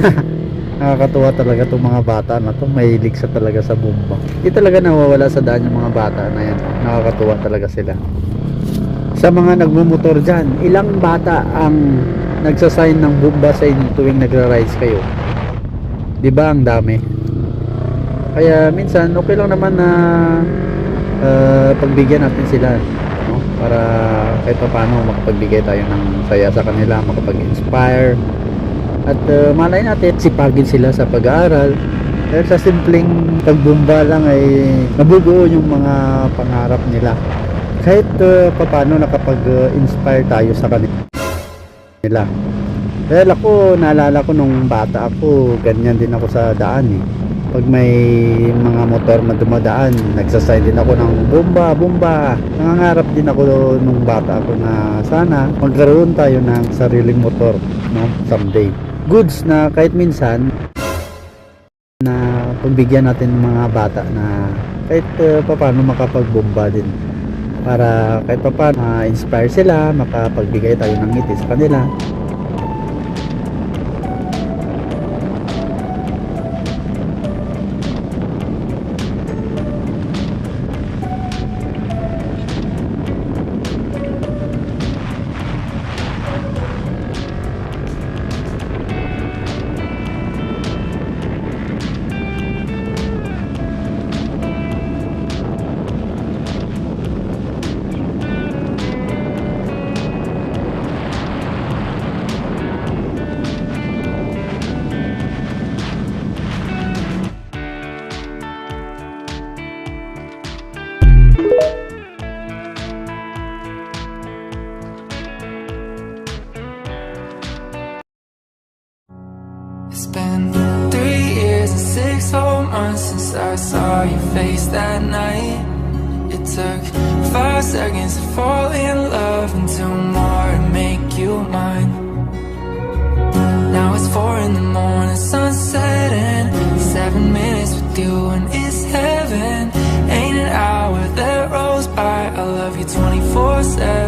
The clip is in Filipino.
Nakakatuwa talaga itong mga bata na to. Mahilig sa talaga sa bumba. Hindi talaga nawawala sa daan yung mga bata na yan. Nakakatuwa talaga sila. Sa mga nagmumotor dyan, ilang bata ang nagsasign ng bumba sa inyo tuwing nagra-rides kayo? Di ba ang dami? Kaya minsan okay lang naman na ah, pagbigyan natin sila no? para kahit pa paano makapagbigay tayo ng saya sa kanila, makapag-inspire at uh, malay natin sipagin sila sa pag-aaral. Dahil sa simpleng pagbumba lang ay nabubuo yung mga pangarap nila. Kahit uh, paano nakapag-inspire tayo sa kanila. Dahil ako naalala ko nung bata ako ganyan din ako sa daan eh. Pag may mga motor na dumadaan nagsasign din ako ng bomba bomba nangangarap din ako nung bata ako na sana magkaroon tayo ng sariling motor no? Someday goods na kahit minsan na pagbigyan natin ng mga bata na kahit uh, paano makapagbomba din. Para kahit paano ma-inspire sila makapagbigay tayo ng ngiti sa kanila been three years and six whole months since I saw your face that night. It took five seconds to fall in love and two more to make you mine. Now it's four in the morning, sun setting. Seven minutes with you and it's heaven. Ain't an hour that rolls by. I love you 24 7.